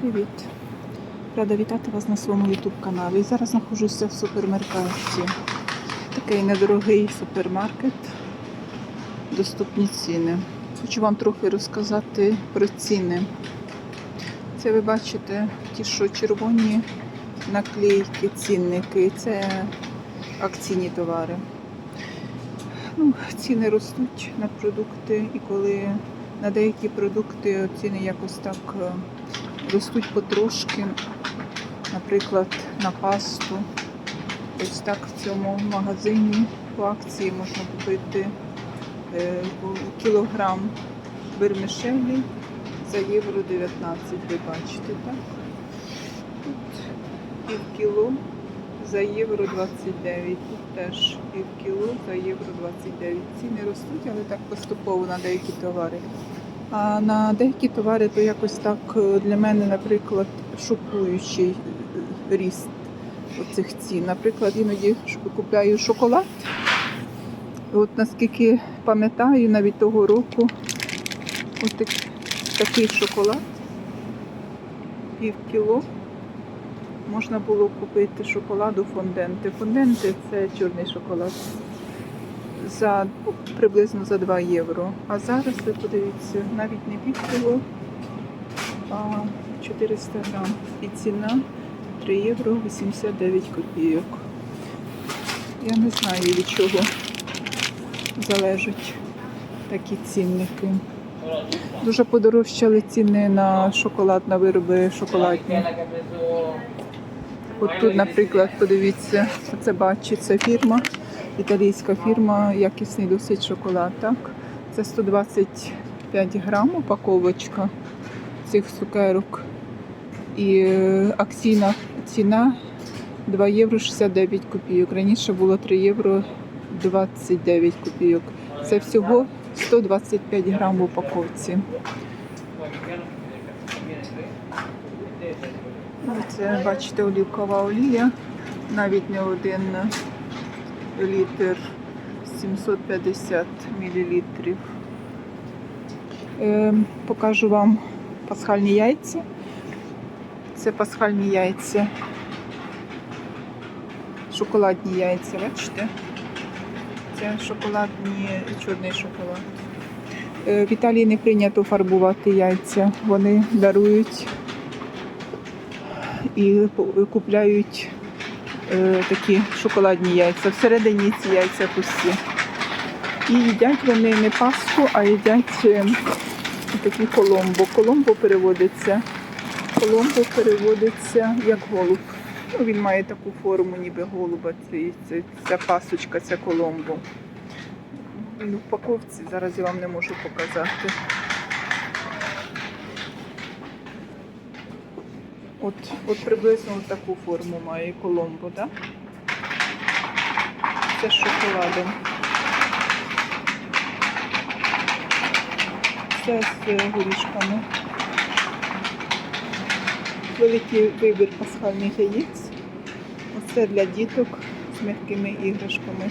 привіт! Рада вітати вас на своєму YouTube каналі. Зараз знаходжуся в супермаркеті. Такий недорогий супермаркет. Доступні ціни. Хочу вам трохи розказати про ціни. Це ви бачите ті, що червоні наклейки, цінники. Це акційні товари. Ну, ціни ростуть на продукти, і коли на деякі продукти ціни якось так е, ростуть потрошки. Наприклад, на пасту. Ось так в цьому магазині по акції можна купити е, кілограм вермишелі за євро 19, ви бачите, так? Тут пів кіло за євро 29. Тут теж пів кіло за євро 29. Ціни ростуть, але так поступово на деякі товари. А на деякі товари то якось так е, для мене, наприклад, шокуючий е, ріст оцих цін. Наприклад, іноді купляю шоколад. От наскільки пам'ятаю, навіть того року от такий шоколад, пів кіло. Можна було купити шоколаду фонденти. Фонденти це чорний шоколад за ну, приблизно за 2 євро. А зараз ви подивіться, навіть не пів а 400 грам. І ціна 3 євро 89 копійок. Я не знаю від чого залежать такі цінники. Дуже подорожчали ціни на шоколад, на вироби шоколадні. От тут, наприклад, подивіться, це бачить, це фірма, італійська фірма, якісний досить шоколад. Так? Це 125 грам упаковочка цих цукерок. І е, акційна ціна 2 євро 69 копійок. Раніше було 3 євро 29 копійок. Це всього 125 грам в упаковці. Це, бачите, олівкова олія. Навіть не один літр 750 мл. Е, покажу вам пасхальні яйця. Це пасхальні яйця. Шоколадні яйця, бачите? Це шоколадні, чорний шоколад. Е, В Італії не прийнято фарбувати яйця. Вони дарують і купляють е, такі шоколадні яйця. Всередині ці яйця пусті. І їдять вони не паску, а їдять е, такі коломбо. Коломбо переводиться. Коломбо переводиться як голуб. Ну, він має таку форму, ніби голуба. Це, ця пасочка, це коломбо. Він в упаковці, зараз я вам не можу показати. От, от приблизно от таку форму має коломбо, так? Це з шоколадом. Це з е, горішками. Великий вибір пасхальних яєць. Оце для діток з м'якими іграшками.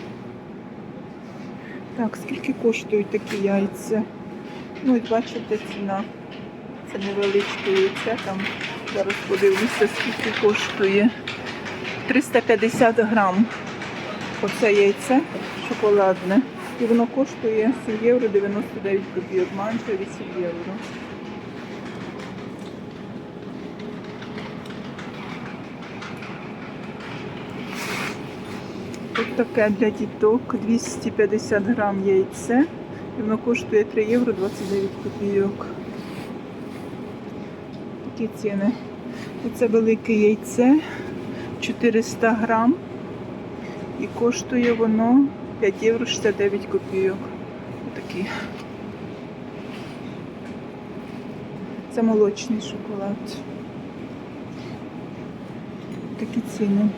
Так, скільки коштують такі яйця? Ну, от бачите, ціна. Це невеличке яйце, там зараз подивлюся, скільки коштує. 350 грам. Оце яйце шоколадне. І воно коштує 7 євро 99 копійок, майже 8 євро. Тут таке для діток 250 грам яйце. І воно коштує 3 євро 29 копійок. Такі ціни. Це велике яйце 400 грам. І коштує воно 5 євро 69 копійок. Отакі. Це молочний шоколад. Такі ціни.